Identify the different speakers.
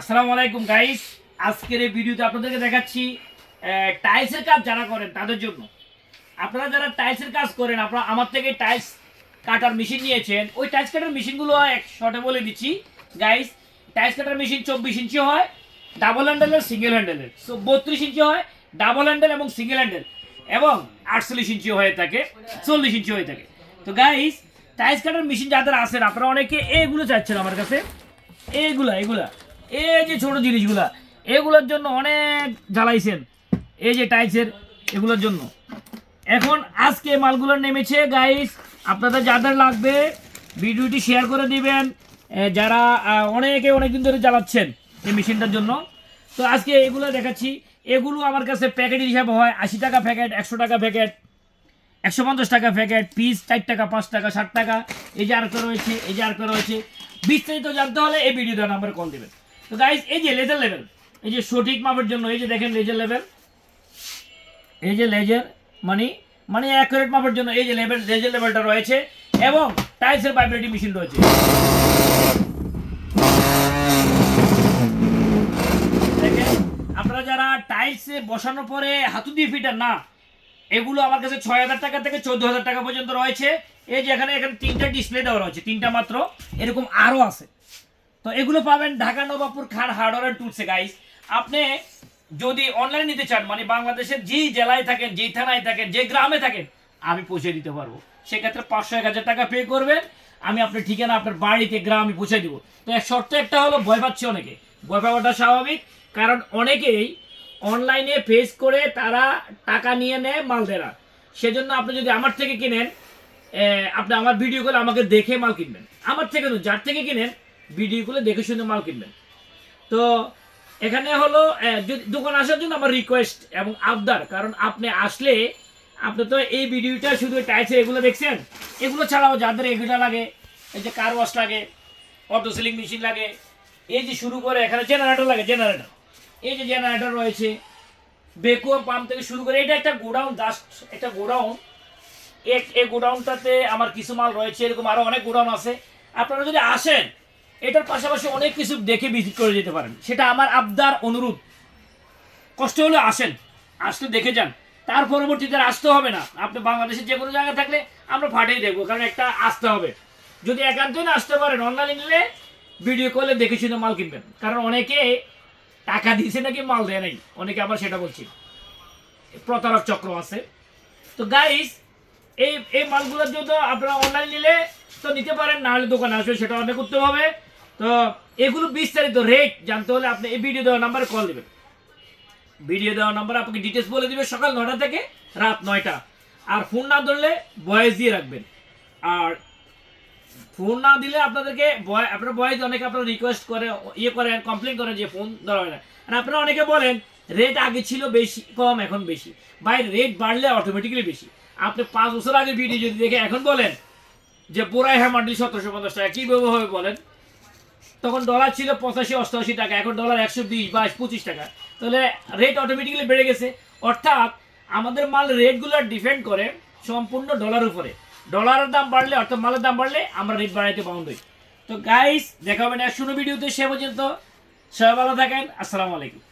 Speaker 1: আসসালামু আলাইকুম গাইস আজকের এই ভিডিওতে আপনাদেরকে দেখাচ্ছি টাইলসের কাজ যারা করেন তাদের জন্য। আপনারা যারা টাইলসের কাজ করেন, আপনারা আমার থেকে টাইলস কাটার মেশিন নিয়েছেন। ওই টাইলস কাটার মেশিনগুলো এক শর্টে বলে দিচ্ছি গাইস টাইলস কাটার মেশিন চব্বিশ ইঞ্চি হয় ডাবল হ্যান্ডেলের সিঙ্গেল হ্যান্ডেলের সো বত্রিশ ইঞ্চি হয় ডাবল হ্যান্ডেল এবং সিঙ্গেল হ্যান্ডেল এবং আটচল্লিশ ইঞ্চি হয়ে থাকে, চল্লিশ ইঞ্চি হয়ে থাকে। তো গাইস টাইলস কাটার মেশিন যাদের আছেন, আপনারা অনেকে এগুলো চাচ্ছেন আমার কাছে। এইগুলা এগুলা। এই যে ছোট জিনিসগুলা, এগুলোর জন্য অনেক জ্বালাইছেন। এই যে টাইলসের, এগুলোর জন্য। এখন আজকে মালগুলো নেমেছে গাইস আপনাদের যাদের লাগবে, ভিডিওটি শেয়ার করে দিবেন। যারা অনেকে অনেকদিন ধরে জ্বালাচ্ছেন এই মেশিনটার জন্য। তো আজকে এগুলো দেখাচ্ছি। এগুলো আমার কাছে প্যাকেট হিসাবে হয় আশি টাকা প্যাকেট একশো টাকা প্যাকেট একশো পঞ্চাশ টাকা প্যাকেট পিস চার টাকা, পাঁচ টাকা, ষাট টাকা। এই যে আরেকটা রয়েছে, এই যে আরেকটা রয়েছে। বিস্তারিত জানতে হলে এই ভিডিও দেওয়া নাম্বারে কল দেবেন। তো গাইজ এই যে লেজার লেভেল এই যে সঠিক মাপের জন্য, এই যে দেখেন লেজার লেভেল এই যে লেজার মানে মানে অ্যাকুরেট মাপের জন্য এই যে লেভেল লেজার লেভেলটা রয়েছে এবং টাইলসের ভাইব্রেটিং মেশিন রয়েছে। আপনারা যারা টাইলসে বসানোর পরে হাতু দিয়ে ফিটার না, এগুলো আমার কাছে ছয় হাজার টাকা থেকে চোদ্দ হাজার টাকা পর্যন্ত রয়েছে। এই যে এখানে এখানে তিনটা ডিসপ্লে দেওয়া রয়েছে, তিনটা মাত্র, এরকম আরও আছে। তো এগুলো পাবেন ঢাকা নবাবপুর খান হার্ডওয়ার টুলসে গাইস আপনি যদি অনলাইনে নিতে চান মানে বাংলাদেশের যেই জেলায় থাকেন, যেই থানায় থাকেন, যে গ্রামে থাকেন, আমি পৌঁছে দিতে পারব। সেক্ষেত্রে পাঁচশো, এক হাজার টাকা পে করবেন। আমি আপনার ঠিকানা, আপনার বাড়িতে, গ্রামে পৌঁছে দিব। তো এক শর্ত একটা হলো, ভয় পাচ্ছে অনেকে। ভয় পাওয়াটা স্বাভাবিক, কারণ অনেকেই অনলাইনে ফেস করে তারা টাকা নিয়ে নেয় মাল দেরা সেজন্য আপনি যদি আমার থেকে কিনেন আপনি আমার ভিডিও করে আমাকে দেখে মাল কিনবেন। আমার থেকে যার থেকে কিনেন ভিডিও করে দেখে শুনে মাল কিনবেন। তো এখানে হলো দোকান আসার জন্য আমার রিকোয়েস্ট এবং আবদার, কারণ আপনি আসলে আপনি তো এই ভিডিওটা শুধু টাইলসে এগুলো দেখছেন, এগুলো ছাড়াও যাদের এগুলো লাগে, এই যে কার ওয়াশ লাগে অটো সিলিং মেশিন লাগে, এই যে শুরু করে এখানে জেনারেটর লাগে জেনারেটর এই যে জেনারেটর রয়েছে বেকুয়াম পাম্প থেকে শুরু করে, এটা একটা গোডাউন জাস্ট একটা গোডাউন। এক এই গোডাউনটাতে আমার কিছু মাল রয়েছে, এরকম আরও অনেক গোডাউন আছে। আপনারা যদি আসেন এটার পাশাপাশি অনেক কিছু দেখে ভিজিট করে যেতে পারেন। সেটা আমার আবদার, অনুরোধ। কষ্ট হলে আসেন, আসলে দেখে যান। তার পরবর্তীতে আসতে হবে না। আপনি বাংলাদেশের যে কোনো জায়গায় থাকলে আমরা ফাটেই দেখব, কারণ একটা আসতে হবে। যদি একান্তই না আসতে পারেন অনলাইনে নিলে ভিডিও কলে দেখে শুনে মাল কিনবেন। কারণ অনেকে টাকা দিয়েছে নাকি মাল দেয় নাই? অনেকে আবার সেটা বলছি। প্রতারক চক্র আছে। তো গাইস এই এই মালগুলোর জন্য আপনারা অনলাইন নিলে তো নিতে পারেন, না হলে দোকানে আসবে সেটা অনেক করতে হবে। তো এগুলো বিস্তারিত রেট জানতে হলে আপনি এই ভিডিও দেওয়া নাম্বারে কল দেবেন। ভিডিও দেওয়া নাম্বার আপনাকে ডিটেলস বলে দিবে সকাল নয়টা থেকে রাত নয়টা। আর ফোন না ধরলে ভয়েস দিয়ে রাখবেন। আর ফোন না দিলে আপনাদেরকে আপনার ভয়েস অনেকে আপনারা রিকোয়েস্ট করে ইয়ে করেন কমপ্লেন করেন যে ফোন ধরা হয় না। আর আপনারা অনেকে বলেন রেট আগে ছিল বেশি, কম, এখন বেশি। ভাই রেট বাড়লে অটোমেটিক্যালি বেশি। আপনি পাঁচ বছর আগে ভিডিও যদি দেখে এখন বলেন যে পুরাই হ্যাঁ মান্ডি সতেরোশো পঞ্চাশ টাকা কীভাবে হবে বলেন? তখন ডলার ছিল পঁচাশি অষ্টআশি টাকা, এখন ডলার একশো বিশ, বাইশ, পঁচিশ টাকা। তাহলে রেট অটোমেটিক্যালি বেড়ে গেছে। অর্থাৎ আমাদের মাল রেটগুলো ডিপেন্ড করে সম্পূর্ণ ডলার উপরে। ডলারের দাম বাড়লে, অর্থাৎ মালের দাম বাড়লে আমরা রেট বাড়াইতে বাউন্ড হই তো গাইস দেখা হবে না শুনো ভিডিওতে সে পর্যন্ত সবাই ভালো থাকেন। আসসালামু আলাইকুম।